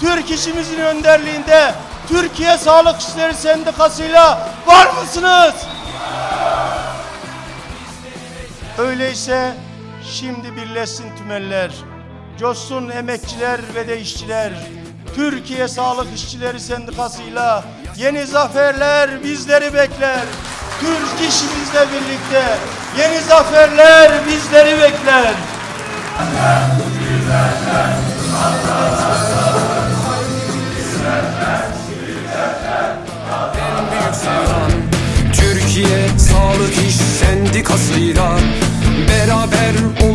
Türk işimizin önderliğinde Türkiye Sağlık İşçileri Sendikası'yla var mısınız? Öyleyse şimdi birleşsin tümeller. Coşsun emekçiler ve de işçiler. Türkiye Sağlık İşçileri Sendikası'yla yeni zaferler bizleri bekler. Türk işimizle birlikte yeni zaferler bizleri bekler. politikasıyla Beraber